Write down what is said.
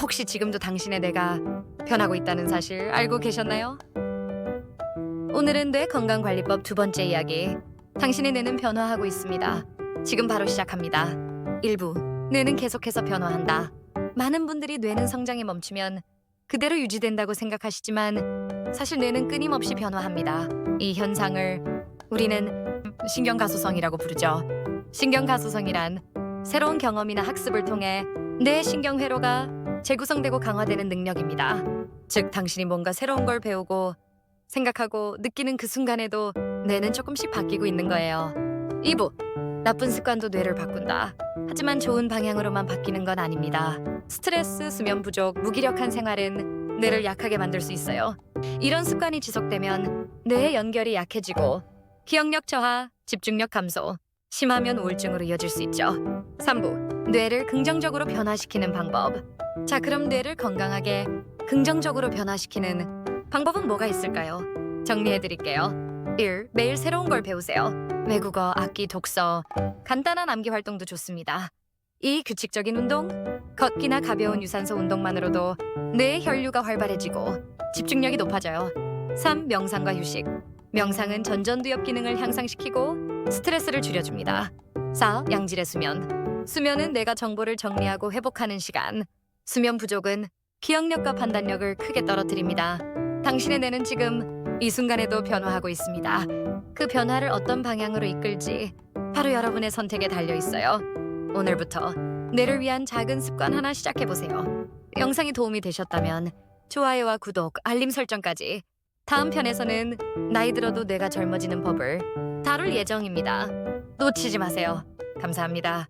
혹시 지금도 당신의 뇌가 변하고 있다는 사실 알고 계셨나요? 오늘은 뇌 건강관리법 두 번째 이야기. 당신의 뇌는 변화하고 있습니다. 지금 바로 시작합니다. 1부. 뇌는 계속해서 변화한다. 많은 분들이 뇌는 성장에 멈추면 그대로 유지된다고 생각하시지만 사실 뇌는 끊임없이 변화합니다. 이 현상을 우리는 신경가소성이라고 부르죠. 신경가소성이란 새로운 경험이나 학습을 통해 뇌 신경회로가 재구성되고 강화되는 능력입니다. 즉, 당신이 뭔가 새로운 걸 배우고 생각하고 느끼는 그 순간에도 뇌는 조금씩 바뀌고 있는 거예요. 2부. 나쁜 습관도 뇌를 바꾼다. 하지만 좋은 방향으로만 바뀌는 건 아닙니다. 스트레스, 수면 부족, 무기력한 생활은 뇌를 약하게 만들 수 있어요. 이런 습관이 지속되면 뇌의 연결이 약해지고 기억력 저하, 집중력 감소, 심하면 우울증으로 이어질 수 있죠. 3부. 뇌를 긍정적으로 변화시키는 방법. 자, 그럼 뇌를 건강하게 긍정적으로 변화시키는 방법은 뭐가 있을까요? 정리해 드릴게요. 1. 매일 새로운 걸 배우세요. 외국어, 악기, 독서, 간단한 암기 활동도 좋습니다. 2. 규칙적인 운동. 걷기나 가벼운 유산소 운동만으로도 뇌의 혈류가 활발해지고 집중력이 높아져요. 3. 명상과 휴식. 명상은 전전두엽 기능을 향상시키고 스트레스를 줄여줍니다. 4. 양질의 수면. 수면은 뇌가 정보를 정리하고 회복하는 시간. 수면 부족은 기억력과 판단력을 크게 떨어뜨립니다. 당신의 뇌는 지금 이 순간에도 변화하고 있습니다. 그 변화를 어떤 방향으로 이끌지 바로 여러분의 선택에 달려 있어요. 오늘부터 뇌를 위한 작은 습관 하나 시작해 보세요. 영상이 도움이 되셨다면 좋아요와 구독, 알림 설정까지. 다음 편에서는 나이 들어도 뇌가 젊어지는 법을 다룰 예정입니다. 놓치지 마세요. 감사합니다.